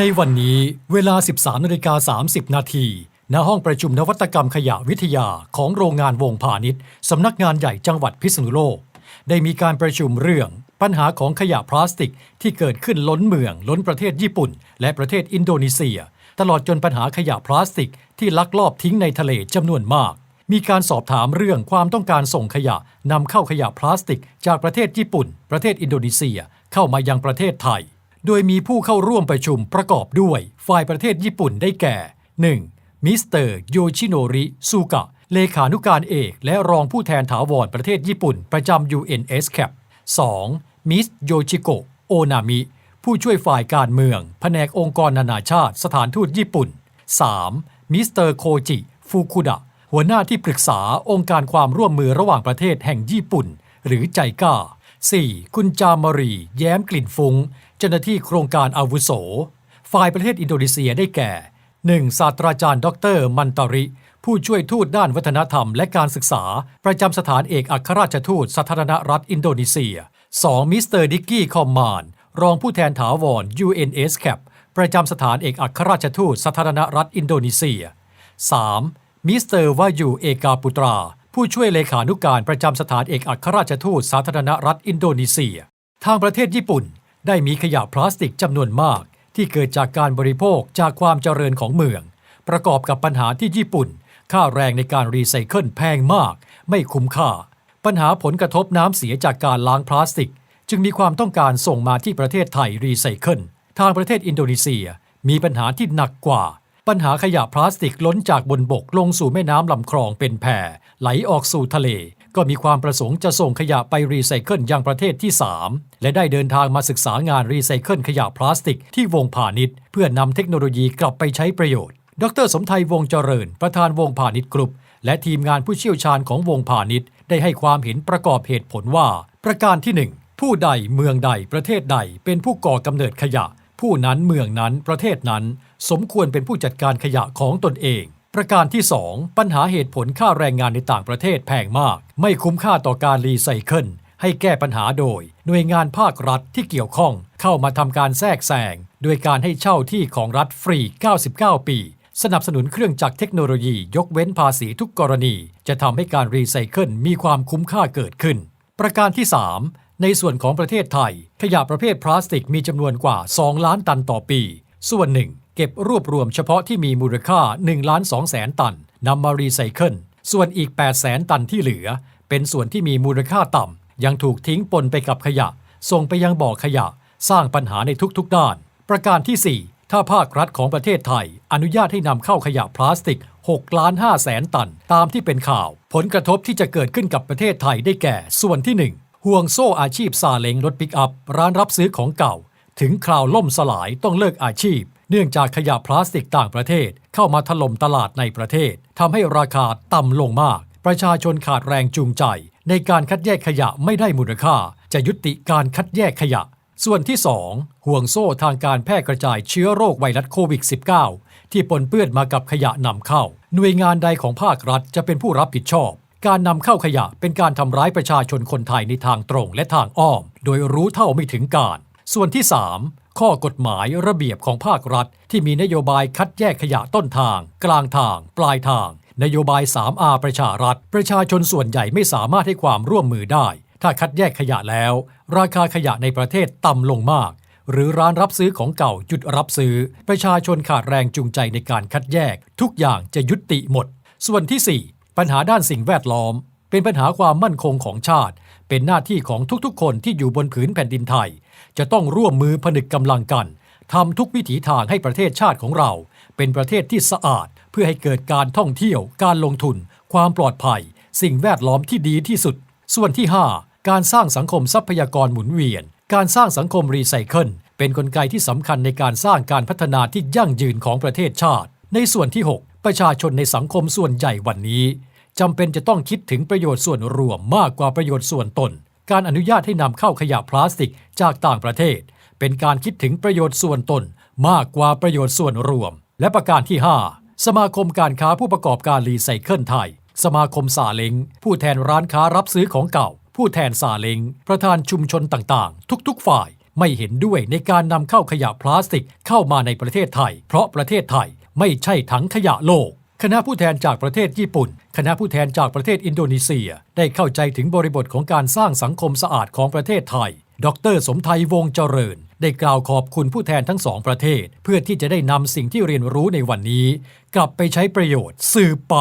ในวันนี้เวลา 13นาฬิกา30 นาทีณห้องประชุมนวัตกรรมขยะวิทยาของโรงงานวงพาณิชย์สำนักงานใหญ่จังหวัดพิษณุโลก ได้มีการประชุมเรื่องปัญหาของขยะพลาสติกที่เกิดขึ้นล้นเมือง ล้นประเทศญี่ปุ่น และประเทศอินโดนีเซีย ตลอดจนปัญหาขยะพลาสติกที่ลักลอบทิ้งในทะเลจำนวนมาก มีการสอบถามเรื่องความต้องการส่งขยะนำเข้าขยะพลาสติก จากประเทศญี่ปุ่น ประเทศอินโดนีเซีย เข้ามายังประเทศไทย โดยมีผู้เข้าร่วมประชุมประกอบด้วย ฝ่ายประเทศญี่ปุ่นได้แก่ 1. มิสเตอร์โยชิโนริซูกะ เลขานุการเอกและรองผู้แทนถาวรประเทศญี่ปุ่นประจำ UNSCAP 2. มิสโยชิโกะโอนามิ ผู้ช่วยฝ่ายการเมือง แผนกองค์กรนานาชาติสถานทูตญี่ปุ่น 3. มิสเตอร์โคจิฟุคุดะหัวหน้าที่ปรึกษาองค์การความร่วมมือระหว่างประเทศแห่งญี่ปุ่น หรือใจก้า 4. คุณจามรี แย้มกลิ่นฟุง้ง เจ้าหน้าที่โครงการอาวุโส ฝ่ายประเทศอินโดนีเซียได้แก่ 1. ศาสตราจารย์ ดร มันตาริ ผู้ช่วยทูตด้านวัฒนธรรมและการศึกษา ประจำสถานเอกอัครราชทูตสาธารณรัฐอินโดนีเซีย 2. มิสเตอร์ดิกกี้ คอมมาน รองผู้แทนถาวร UNSCAP ประจำสถานเอกอัครราชทูตสาธารณรัฐอินโดนีเซีย 3. มิสเตอร์วายูเอกาปุตรา ผู้ช่วยเลขานุการประจำสถานเอกอัครราชทูตสาธารณรัฐอินโดนีเซีย ทางประเทศญี่ปุ่น ได้มีขยะพลาสติกจำนวนมาก ที่เกิดจากการบริโภคจากความเจริญของเมือง ประกอบกับปัญหาที่ญี่ปุ่น ค่าแรงในการรีไซเคิลแพงมาก ไม่คุ้มค่า ปัญหาผลกระทบน้ำเสียจากการล้างพลาสติก จึงมีความต้องการส่งมาที่ประเทศไทยรีไซเคิลทางประเทศอินโดนีเซีย มีปัญหาที่หนักกว่า ปัญหาขยะพลาสติกล้นจากบนบกลงสู่แม่น้ำลำคลองเป็นแผ่ไหลออกสู่ทะเล ก็มีความประสงค์จะส่งขยะไปรีไซเคิลยังประเทศที่ 3 และได้เดินทางมาศึกษางานรีไซเคิลขยะพลาสติกที่วงพาณิชย์ เพื่อนำเทคโนโลยีกลับไปใช้ประโยชน์ ดร สมไทยวงเจริญ ประธานวงพาณิชย์กรุ๊ปและทีมงานผู้เชี่ยวชาญของวงพาณิชย์ ได้ให้ความเห็นประกอบเหตุผลว่า ประการที่ 1 ผู้ใดเมืองใดประเทศใดเป็นผู้ก่อกำเนิดขยะ ผู้นั้นเมืองนั้นประเทศนั้น สมควรเป็นผู้จัดการขยะของตนเอง ประการที่ 2 ปัญหาเหตุผลค่าแรงงานในต่างประเทศแพงมาก ไม่คุ้มค่าต่อการรีไซเคิลให้แก้ปัญหาโดย หน่วยงานภาครัฐที่เกี่ยวข้องเข้ามาทำการแทรกแซงโดยการให้เช่าที่ของรัฐฟรี 99 ปี สนับสนุนเครื่องจักรเทคโนโลยียกเว้นภาษีทุกกรณี จะทำให้การรีไซเคิลมีความคุ้มค่าเกิดขึ้น ประการที่ 3 ในส่วนของประเทศไทย ขยะประเภทพลาสติกมีจำนวนกว่า 2 ล้านตันต่อปี ส่วนหนึ่ง เก็บรวบรวมเฉพาะที่มีมูลค่า1ล้าน2แสนตันนำมารีไซเคิลส่วนอีก8แสนตันที่เหลือ เป็นส่วนที่มีมูลค่าต่ำ ยังถูกทิ้งปนไปกับขยะ ส่งไปยังบ่อขยะ สร้างปัญหาในทุกๆด้าน ประการที่ 4 ถ้าภาครัฐของประเทศไทย อนุญาตให้นำเข้าขยะพลาสติก6ล้าน5แสนตัน ตามที่เป็นข่าว ผลกระทบที่จะเกิดขึ้นกับประเทศไทยได้แก่ ส่วนที่ 1 ห่วงโซ่อาชีพซาเล้งรถปิกอัพ ร้านรับซื้อของเก่า ถึงคราวล่มสลายต้องเลิกอาชีพ เนื่องจากขยะพลาสติกต่างประเทศเข้ามาถล่มตลาดในประเทศทำให้ราคาต่ำลงมาก ประชาชนขาดแรงจูงใจ ในการคัดแยกขยะไม่ได้มูลค่า จะยุติการคัดแยกขยะ ส่วนที่ 2 ห่วงโซ่ทางการแพร่กระจายเชื้อโรคไวรัสโควิด -19 ที่ปนเปื้อนมากับขยะนำเข้า หน่วยงานใดของภาครัฐจะเป็นผู้รับผิดชอบการนำเข้าขยะเป็นการทำร้ายประชาชนคนไทยในทางตรงและทางอ้อม โดยรู้เท่าไม่ถึงการ ส่วนที่ 3 ข้อกฎหมายระเบียบของภาครัฐ ที่มีนโยบายคัดแยกขยะต้นทาง กลางทาง ปลายทาง นโยบาย 3R ประชารัฐ ประชาชนส่วนใหญ่ไม่สามารถให้ความร่วมมือได้ ถ้าคัดแยกขยะแล้ว ราคาขยะในประเทศต่ำลงมาก หรือร้านรับซื้อของเก่าหยุดรับซื้อ ประชาชนขาดแรงจูงใจในการคัดแยก ทุกอย่างจะยุติหมด ส่วนที่ 4 ปัญหาด้านสิ่งแวดล้อม เป็นปัญหาความมั่นคงของชาติ เป็นหน้าที่ของทุกๆ คนที่อยู่บนผืนแผ่นดินไทย จะต้องร่วมมือผนึกกำลังกันทำทุกวิถีทางให้ประเทศชาติของเรา เป็นประเทศที่สะอาด เพื่อให้เกิดการท่องเที่ยว การลงทุน ความปลอดภัย สิ่งแวดล้อมที่ดีที่สุด ส่วนที่ 5 การสร้างสังคมทรัพยากรหมุนเวียน การสร้างสังคมรีไซเคิลเป็นนกลไกที่สำคัญในการสร้างการพัฒนาที่ยั่งยืนของประเทศชาติ ในส่วนที่ 6 ประชาชนในสังคมส่วนใหญ่วันนี้จำเป็นจะต้องคิดถึงประโยชน์ส่วนรวมมากกว่าประโยชน์ส่วนตน การอนุญาตให้นำเข้าขยะพลาสติกจากต่างประเทศ เป็นการคิดถึงประโยชน์ส่วนตน มากกว่าประโยชน์ส่วนรวม และประการที่ 5 สมาคมการค้าผู้ประกอบการรีไซเคิลไทย สมาคมซาเล้งผู้แทนร้านค้ารับซื้อของเก่า ผู้แทนซาเล้งประธานชุมชนต่างๆ ทุกๆ ฝ่ายไม่เห็นด้วยในการนำเข้าขยะพลาสติกเข้ามาในประเทศไทย เพราะประเทศไทยไม่ใช่ถังขยะโลก คณะผู้แทนจากประเทศญี่ปุ่น คณะผู้แทนจากประเทศอินโดนีเซีย ได้เข้าใจถึงบริบทของการสร้างสังคมสะอาดของประเทศไทย ดร สมไทยวงศ์เจริญ ได้กล่าวขอบคุณผู้แทนทั้งสองประเทศ เพื่อที่จะได้นำสิ่งที่เรียนรู้ในวันนี้ กลับไปใช้ประโยชน์ สืบไป